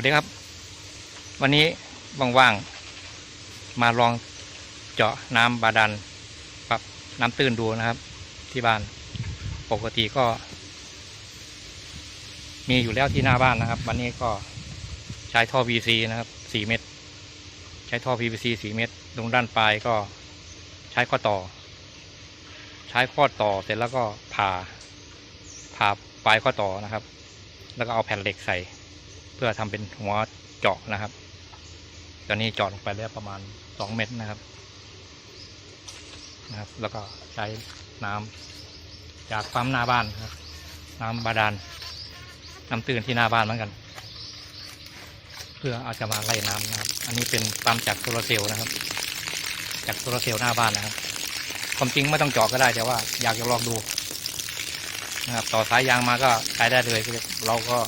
วัสดีครับ วันนี้ว่างๆมาลองเจาะน้ำบาดาลปรับน้ำตื้นดูนะครับ ที่บ้านปกติก็ มีอยู่แล้วที่หน้าบ้านนะครับ วันนี้ก็ใช้ท่อ VC นะครับ4เมตร ใช้ท่อ PVC 4เมตรตรงด้านปลายก็ใช้ข้อต่อ ใช้ข้อต่อเสร็จแล้วก็ผ่าผ่าปลายข้อต่อนะครับ แล้วก็เอาแผ่นเหล็กใส่ เพื่อทำเป็นหัวเจาะนะครับ ตอนนี้เจาะลงไปแล้วประมาณ 2 เมตรนะครับนะครับ แล้วก็ใช้น้ำจากปั๊มหน้าบ้านนะครับ น้ำบาดาลน้ำตื้นที่หน้าบ้านเหมือนกัน เพื่อเอาจะมาไล่น้ำนะครับ อันนี้เป็นปั๊มจากโซลาเซลล์นะครับ จากโซลาเซลล์หน้าบ้านนะครับความจริงไม่ต้องเจาะก็ได้แต่ว่าอยากจะลองดูนะครับ ต่อสายยางมาก็ใช้ได้เลยเราก็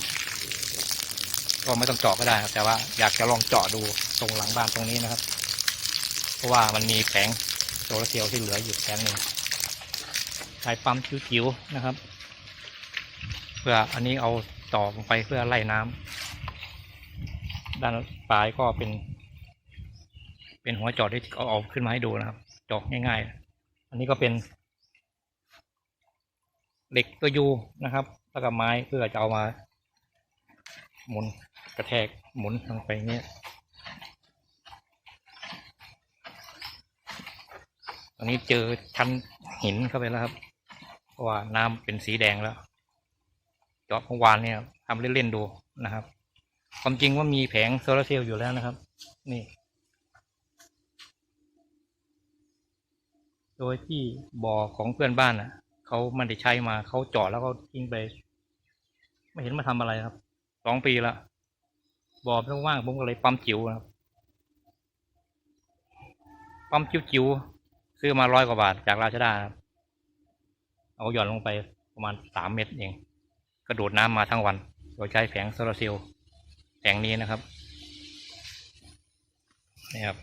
ก็ไม่ต้องเจาะก็ได้ครับ แต่ว่าอยากจะลองเจาะดูตรงหลังบ้านตรงนี้นะครับ เพราะว่ามันมีแผงโซลาเซลล์ที่เหลืออยู่แผงหนึ่งใช้ปั๊มจิ๋วๆนะครับ เพื่ออันนี้เอาต่อลงไปเพื่อไล่น้ำด้านปลายก็เป็น เป็นหัวเจอดที่เอาเอาขึ้นมาให้ดูนะครับเจาะง่ายๆ อันนี้ก็เป็นเหล็กตัวยูนะครับ แล้วก็ไม้เพื่อจะเอามาหมุน กระแทกหมุนลงไปเนี้ยตอนนี้เจอชั้นหินเข้าไปแล้วครับเพราะว่าน้ำเป็นสีแดงแล้วจาะเมื่อวานเนี่ยทำเล่นๆดูนะครับ ความจริงว่ามีแผงโซลาร์เซลล์อยู่แล้วนะครับ นี่ โดยที่บ่อของเพื่อนบ้านอะเขาไม่ได้ใช้มาเขาเจาะแล้วก็ทิ้งไป ไม่เห็นมาทำอะไรครับสองปีละ บ่อไม่ว่างผมก็เลยปั๊มจิ๋วนะครับปั๊มจิ๋วๆซื้อมาร้อยกว่าบาทจากราชดาครับเอาหย่อนลงไปประมาณสามเมตรเอง กระโดดน้ำมาทั้งวันโดยใช้แผงโซลาร์เซลล์แผงนี้นะครับนี่ครับ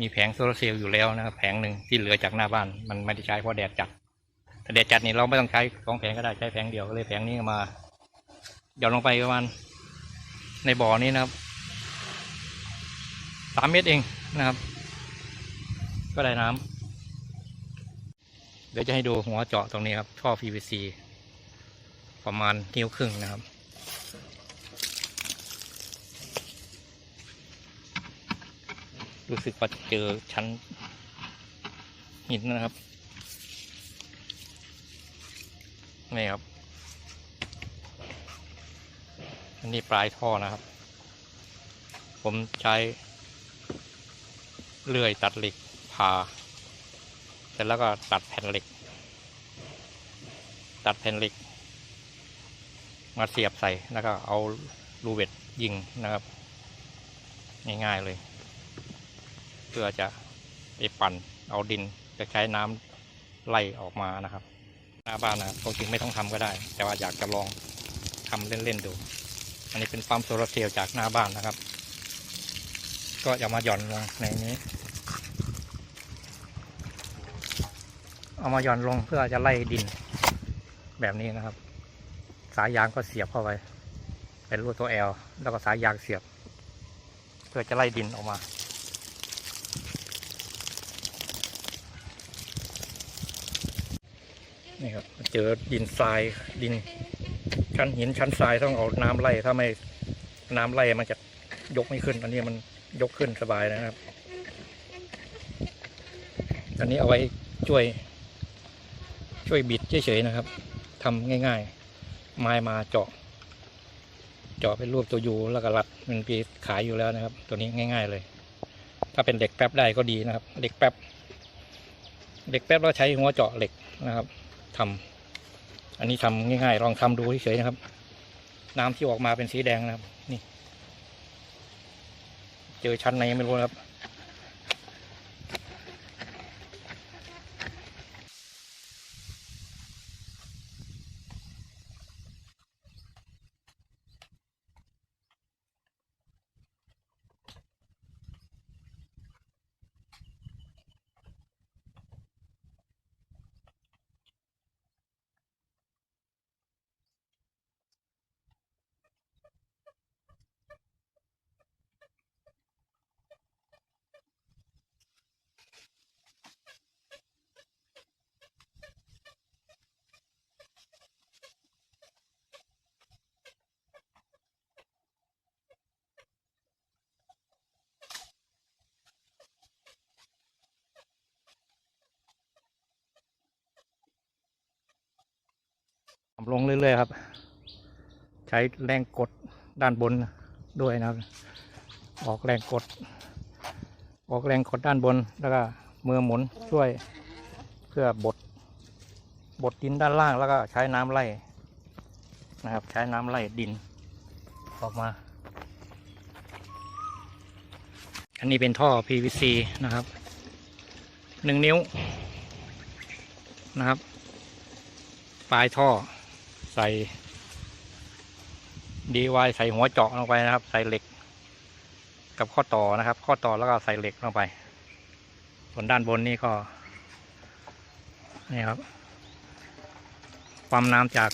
มีแผงโซลาร์เซลล์อยู่แล้วนะครับ แผงหนึ่งที่เหลือจากหน้าบ้าน มันไม่ได้ใช้เพราะแดดจัดแต่แดดจัดนี่เราไม่ต้องใช้สองแผงก็ได้ใช้แผงเดียวก็เลยแผงนี้มาหย่อนลงไปประมาณ ในบ่อนี้นะครับสามเมตรเองนะครับ ก็ได้น้ำเดี๋ยวจะให้ดูหัวเจาะตรงนี้ครับ ท่อ PVC ประมาณนิ้วครึ่งนะครับรู้สึกว่าเจอชั้นหินนะครับ นี่ครับ อันนี้ปลายท่อนะครับ ผมใช้เลื่อยตัดเหล็กผ่าเสร็จแล้วก็ตัดแผ่นเหล็ก ตัดแผ่นเหล็ก มาเสียบใส่แล้วก็เอารูเวทยิงนะครับ ง่ายๆเลย เพื่อจะไปปั่นเอาดินจะใช้น้ำไล่ออกมานะครับ หน้าบ้านนะครับจริงไม่ต้องทำก็ได้ แต่ว่าอยากจะลองทำเล่น ๆ ดู อันนี้เป็นปั๊มโซลาร์เซลล์จากหน้าบ้านนะครับ ก็จะมาหย่อนลงในนี้ เอามาหย่อนลงเพื่อจะไล่ดินแบบนี้นะครับ สายยางก็เสียบเข้าไป เป็นรูตัวแอลแล้วก็สายยางเสียบ เพื่อจะไล่ดินออกมานี่ครับเจอดินทรายดิน ชั้นหินชั้นทรายต้องเอาน้ำไล่ถ้าไม่น้ำไล่มันจะยกไม่ขึ้น อันนี้มันยกขึ้นสบายนะครับ อันนี้เอาไว้ช่วย ช่วยบิดเฉยๆนะครับทำง่ายๆ ไม้มาเจาะ เจาะเป็นรูปตัวยูแล้วก็รัดมันปีขายอยู่แล้วนะครับ ตัวนี้ง่าย ๆเลย ถ้าเป็นเหล็กแป๊บได้ก็ดีนะครับเหล็กแป๊บเหล็กแป๊บเราใช้หัวเจาะเหล็กนะครับทำ อันนี้ทำง่ายๆ ลองทำดูเฉยๆนะครับ น้ำที่ออกมาเป็นสีแดงนะครับ นี่ เจอชั้นไหนไม่รู้นะครับ ลงเรื่อยๆครับ ใช้แรงกดด้านบนด้วยนะครับ ออกแรงกด ออกแรงกดด้านบนแล้วก็มือหมุนช่วยเพื่อบดบดดินด้านล่างแล้วก็ใช้น้ำไล่นะครับ ใช้น้ำไล่ดินออกมา อันนี้เป็นท่อ PVC นะครับหนึ่งนิ้วนะครับ ปลายท่อ ใส่ DY ใส่หัวเจาะลงไปนะครับ ใส่เหล็ก กับข้อต่อนะครับ ข้อต่อแล้วก็ใส่เหล็กลงไป ส่วนด้านบนนี่ก็ นี่ครับความน้ำจาก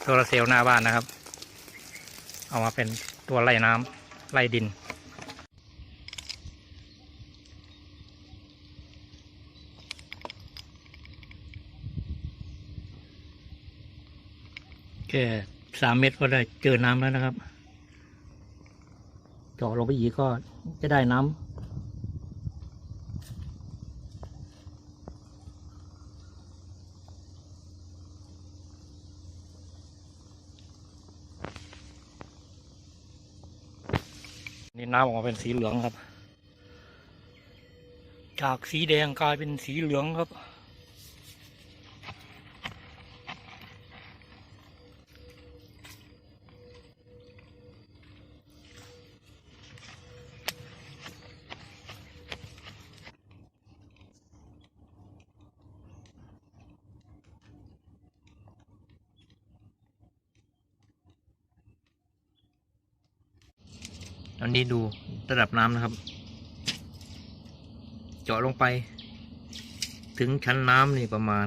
โซลาเซลล์หน้าบ้านนะครับ เอามาเป็นตัวไล่น้ำไล่ดิน ค่สามเมตรก็ได้เจอน้ำแล้วนะครับเจาะลงไปอีกก็จะได้น้ำนี่น้ำออกมาเป็นสีเหลืองครับ จากสีแดงกลายเป็นสีเหลืองครับ นี้ดูระดับน้ำนะครับ เจาะลงไป ถึงชั้นน้ำนี่ประมาณ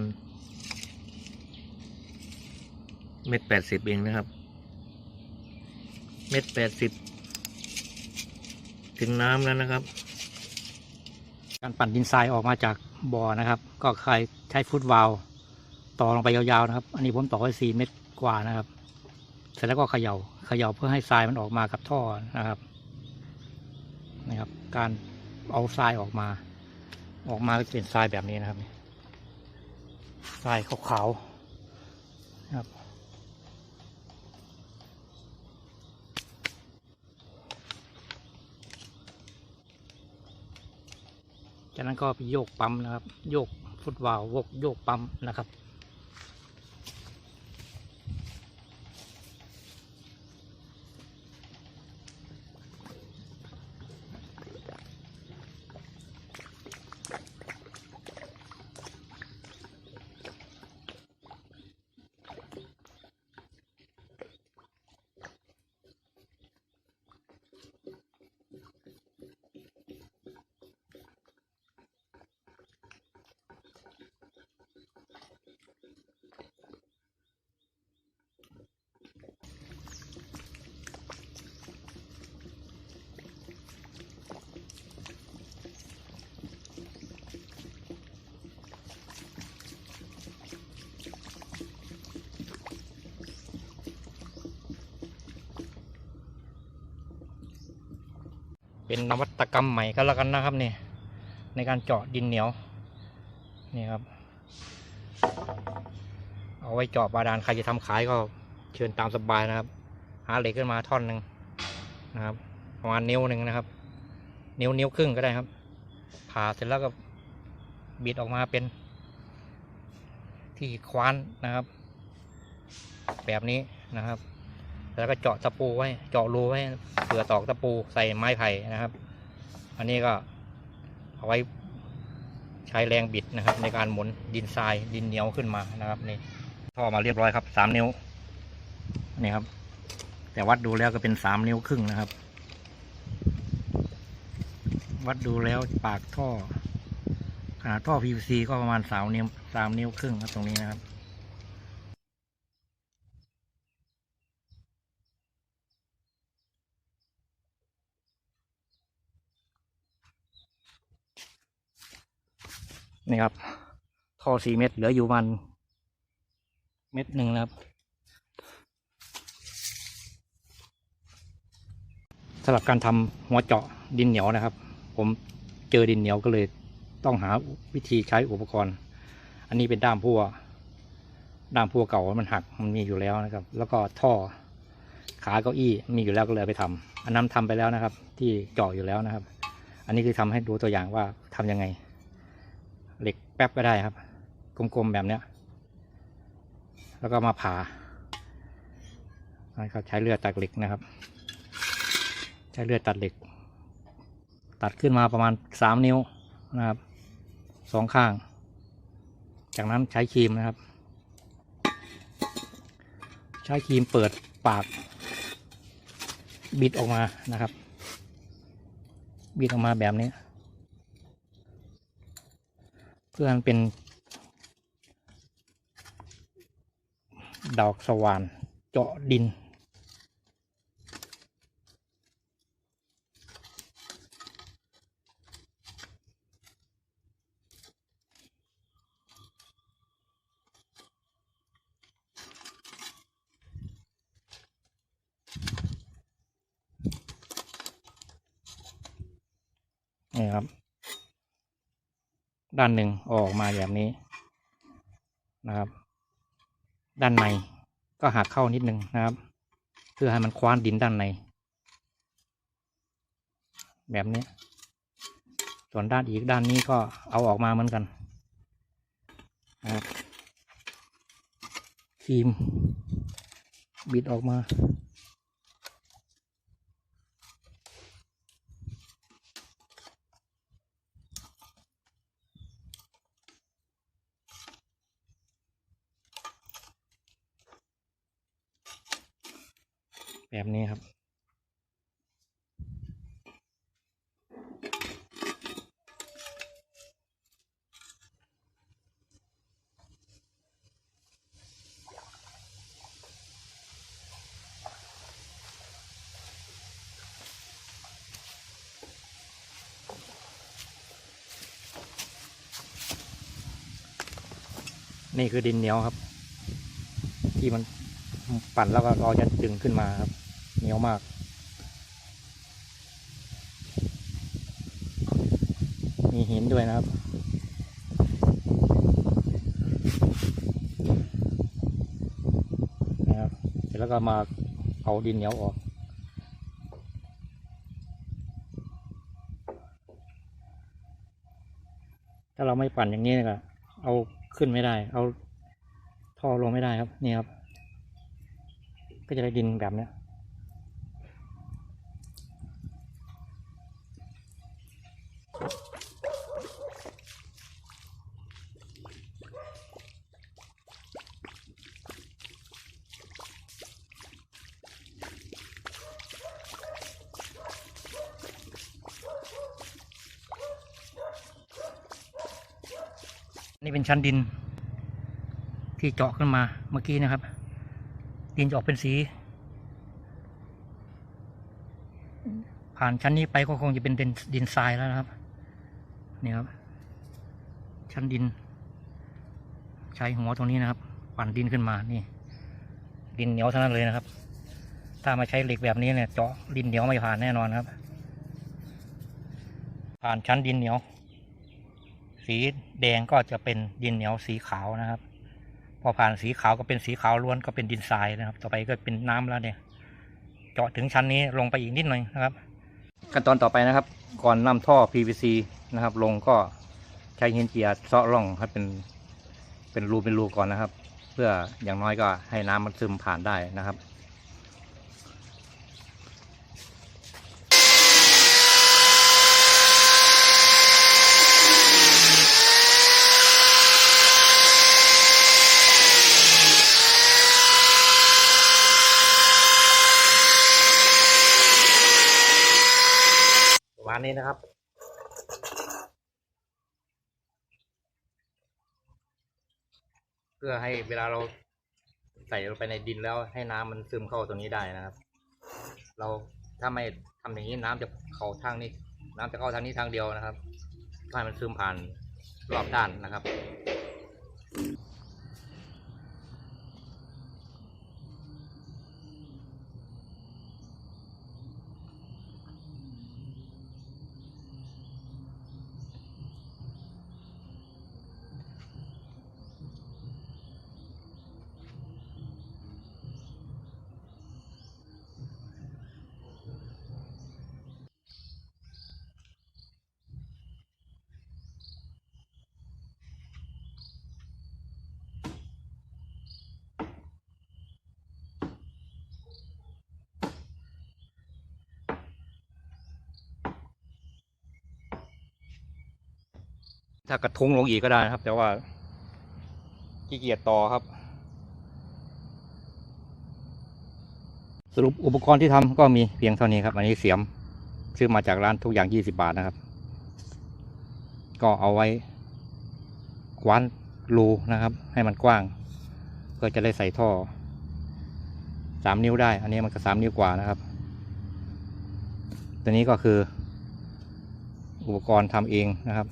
เม็ดแปดสิบเองนะครับ เม็ดแปดสิบถึงน้ำแล้วนะครับ การปั่นดินทรายออกมาจากบ่อนะครับ ก็ใครใช้ฟุตวาลวต่อลงไปยาวๆนะครับ อันนี้ผมต่อไว้สี่เม็ดกว่านะครับ เสร็จแล้วก็เขยา่าเขย่าเพื่อให้ทรายมันออกมากับท่อนะครับ นะครับ การเอาทรายออกมา ออกมาจะเป็นทรายแบบนี้นะครับทรายขาวๆนะครับจากนั้นก็ไปโยกปั๊มนะครับ โยกฟุตวาลวกโยกปั๊มนะครับ เป็นนวัตกรรมใหม่ก็แล้วกันนะครับเนี่ยในการเจาะดินเหนียวนี่ครับ เอาไว้เจาะบาดาลใครจะทำขายก็เชิญตามสบายนะครับ หาเหล็กขึ้นมาท่อนหนึ่งนะครับประมาณนิ้วหนึ่งนะครับ นิ้วนิ้วครึ่งก็ได้ครับ ผ่าเสร็จแล้วก็บิดออกมาเป็นที่คว้านนะครับ แบบนี้นะครับ แล้วก็เจาะตะปูไว้ เจาะรูไว้เผื่อตอกตะปูใส่ไม้ไผ่นะครับ อันนี้ก็เอาไว้ใช้แรงบิดนะครับ ในการหมุนดินทรายดินเหนียวขึ้นมานะครับนี่ท่อมาเรียบร้อยครับสามนิ้วนี่ครับ แต่วัดดูแล้วก็เป็นสามนิ้วครึ่งนะครับ วัดดูแล้วปากท่อขนาดท่อ PVC ก็ประมาณสามนิ้วสามนิ้วครึ่งครับตรงนี้นะครับ นี่ครับท่อสี่เม็ดเหลืออยู่มัน เม็ดหนึ่งนะครับสำหรับการทำหัวเจาะดินเหนียวนะครับ ผมเจอดินเหนียวก็เลยต้องหาวิธีใช้อุปกรณ์ อันนี้เป็นด้ามพั่วด้ามพัวเก่ามันหักมันมีอยู่แล้วนะครับ แล้วก็ท่อขาเก้าอี้มีอยู่แล้วก็เลยไปทำอันนั้นทำไปแล้วนะครับ ที่เจาะอยู่แล้วนะครับ อันนี้คือทำให้ดูตัวอย่างว่าทำยังไง เหล็กแป๊บก็ได้ครับ กลมๆแบบเนี้ย แล้วก็มาผ่านะครับใช้เลือดตัดเหล็กนะครับ ใช้เลือดตัดเหล็ก ตัดขึ้นมาประมาณสามนิ้วนะครับสองข้าง จากนั้นใช้ครีมนะครับ ใช้ครีมเปิดปาก บิดออกมานะครับ บิดออกมาแบบนี้ เพื่อมันเป็น ดอกสว่านเจาะดิน นี่ครับ ด้านหนึ่งออกมาแบบนี้นะครับ ด้านในก็หักเข้านิดนึงนะครับ เพื่อให้มันคว้านดินด้านใน แบบนี้ ส่วนด้านอีกด้านนี้ก็เอาออกมาเหมือนกันนะครับครีมบิดออกมา แบบนี้ครับ นี่คือดินเหนียวครับ ที่มันปั่นแล้วก็เราจะดึงขึ้นมาครับ นียวมาก มีหินด้วยนะครับนะครับเสร็จแล้วก็มาเอาดินเหนียวออกถ้าเราไม่ปั่นอย่างนี้ก็เอาขึ้นไม่ได้ เอาท่อลงไม่ได้ครับ นี่ครับ ก็จะได้ดินแบบเนี้ ชั้นดิน ที่เจาะขึ้นมาเมื่อกี้นะครับ ดินจะออกเป็นสี ผ่านชั้นนี้ไปก็คงจะเป็นดินดินทรายแล้วนะครับนี่ครับ ชั้นดิน ใช้หัวตรงนี้นะครับ ปั่นดินขึ้นมานี่ ดินเหนียวเท่านั้นเลยนะครับ ถ้ามาใช้เหล็กแบบนี้เนี่ยเจาะดินเหนียวไม่ผ่านแน่นอนครับ ผ่านชั้นดินเหนียว สีแดงก็จะเป็นดินเหนียวสีขาวนะครับ พอผ่านสีขาวก็เป็นสีขาวล้วนก็เป็นดินทรายนะครับ ต่อไปก็เป็นน้ำแล้วเนี่ย เจาะถึงชั้นนี้ลงไปอีกนิดหน่อยนะครับ ขั้นตอนต่อไปนะครับ ก่อนนำท่อ PVC นะครับ ลงก็ใช้หินเจียเซาะร่องให้เป็นเป็นรูเป็นรูก่อนนะครับ เพื่ออย่างน้อยก็ให้น้ำมันซึมผ่านได้นะครับ ประมาณ นี้นะครับ เพื่อให้เวลาเราใส่ลงไปในดินแล้วให้น้ำมันซึมเข้าตรงนี้ได้นะครับ เราถ้าไม่ทำอย่างนี้น้ำจะเข้าทางนี้ น้ำจะเข้าทางนี้ทางเดียวนะครับให้มันซึมผ่านรอบด้านนะครับ ถ้ากระทุ้งลงอีกก็ได้นะครับ แต่ว่าขี้เกียจต่อครับ สรุปอุปกรณ์ที่ทำก็มีเพียงเท่านี้ครับ อันนี้เสียมซื้อมาจากร้านทุกอย่างยี่สิบาทนะครับ ก็เอาไว้คว้านรูนะครับ ให้มันกว้าง เพื่อจะได้ใส่ท่อสามนิ้วได้ อันนี้มันก็สามนิ้วกว่านะครับ ตัวนี้ก็คือ อุปกรณ์ทำเองนะครับ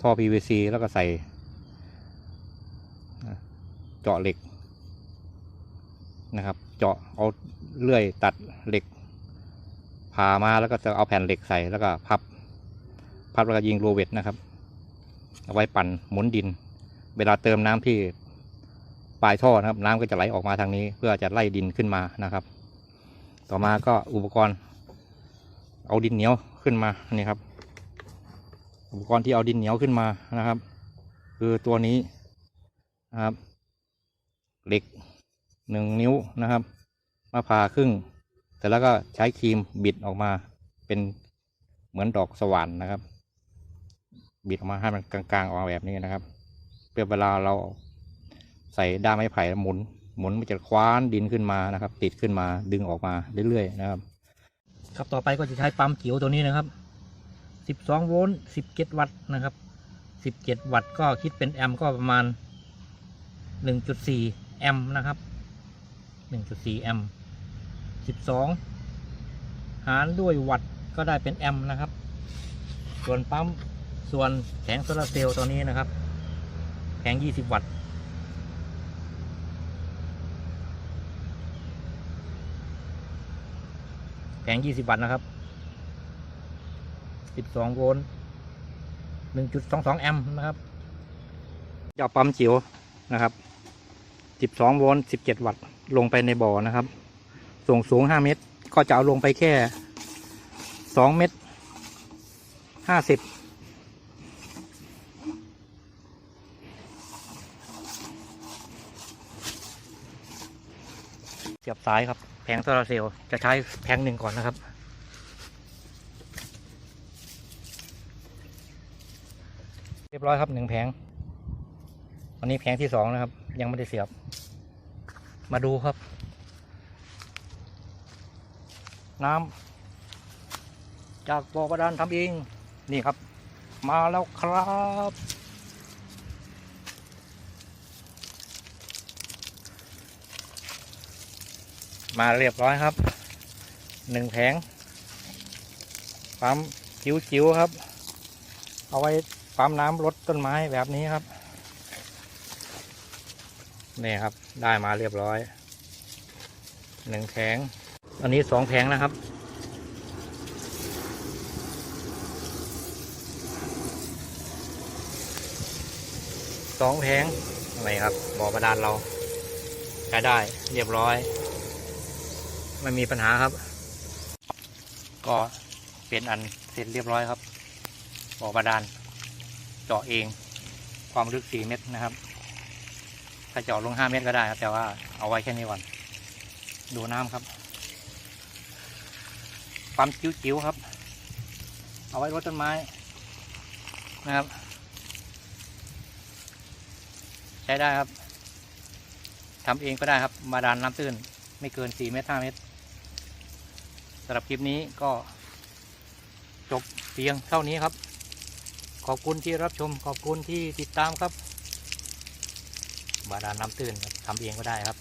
ท่อ PVC แล้วก็ใส่เจาะเหล็กนะครับ เจาะเอาเลื่อยตัดเหล็กผ่ามาแล้วก็จะเอาแผ่นเหล็กใส่แล้วก็พับ พับแล้วก็ยิงโรเวทนะครับ เอาไว้ปั่นหมุนดิน เวลาเติมน้ำที่ปลายท่อนะครับ น้ำก็จะไหลออกมาทางนี้ เพื่อจะไล่ดินขึ้นมานะครับ ต่อมาก็อุปกรณ์ เอาดินเหนียวขึ้นมานี่ครับ อุปกรณ์ที่เอาดินเหนียวขึ้นมานะครับ คือตัวนี้นะครับ เหล็กหนึ่งนิ้วนะครับมาผ่าครึ่ง แต่แล้วก็ใช้ครีมบิดออกมาเป็นเหมือนดอกสว่านนะครับ บิดออกมาให้มันกลางๆออกมาแบบนี้นะครับเพื่อเวลาเราใส่ด้ามไม้ไผ่หมุน หมุนมันจะคว้านดินขึ้นมานะครับ ติดขึ้นมาดึงออกมาเรื่อยๆนะครับ ครับต่อไปก็จะใช้ปั๊มจิ๋วตัวนี้นะครับ 12 โวลต์ 17 วัตต์นะครับ 17 วัตต์ก็คิดเป็นแอมป์ก็ประมาณ 1.4 แอมป์นะครับ 1.4 แอมป์ 12 หารด้วยวัตต์ก็ได้เป็นแอมป์นะครับ ส่วนปั๊ม ส่วนแผงโซลาร์เซลล์ตัวนี้นะครับ แผง 20 วัตต์แผง 20 วัตต์นะครับ 12 โวลต์ 1.22 แอมป์นะครับจะเอาปั๊มจิ๋วนะครับ 12 โวลต์ 17 วัตต์ ลงไปในบ่อนะครับ ส่งสูง 5 เมตร ก็จะเอาลงไปแค่ 2 เมตร 50เสียบสายครับแผงโซลาเซลล์จะใช้แผงหนึ่งก่อนนะครับ เรี ยบร้อยครับหนึ่งแผงอันนี้แผงที่สองนะครับ ยังไม่ได้เสียบ มาดูครับ น้ำจากบ่อบาดาลทำเองนี่ครับ มาแล้วครับมาเรียบร้อยครับหนึ่งแผงปั๊มจิ๋วๆครับ เอาไว้ ปั๊มน้ำลดต้นไม้แบบนี้ครับ นี่ครับได้มาเรียบร้อยหนึ่งแผงอันนี้สองแผงนะครับสองแผงอะไรครับบ่อบาดาลเราใช้ได้เรียบร้อย ไม่มีปัญหาครับ ก็เป็นอันเสร็จเรียบร้อยครับบ่อบาดาล เจาะเอง ความลึก4เมตรนะครับ ถ้าเจาะลง5เมตรก็ได้ครับแต่ว่าเอาไว้แค่นี้ก่อน ดูน้ำครับ ปั๊มจิ๋วๆครับ เอาไว้รดต้นไม้นะครับ ใช้ได้ครับทำเองก็ได้ครับบาดาลน้ำตื้น ไม่เกิน4เมตร5เมตรสำหรับคลิปนี้ก็จบเพียงเท่านี้ครับ ขอบคุณที่รับชมขอบคุณที่ติดตามครับ บาดาลน้ำตื้นทำเองก็ได้ครับ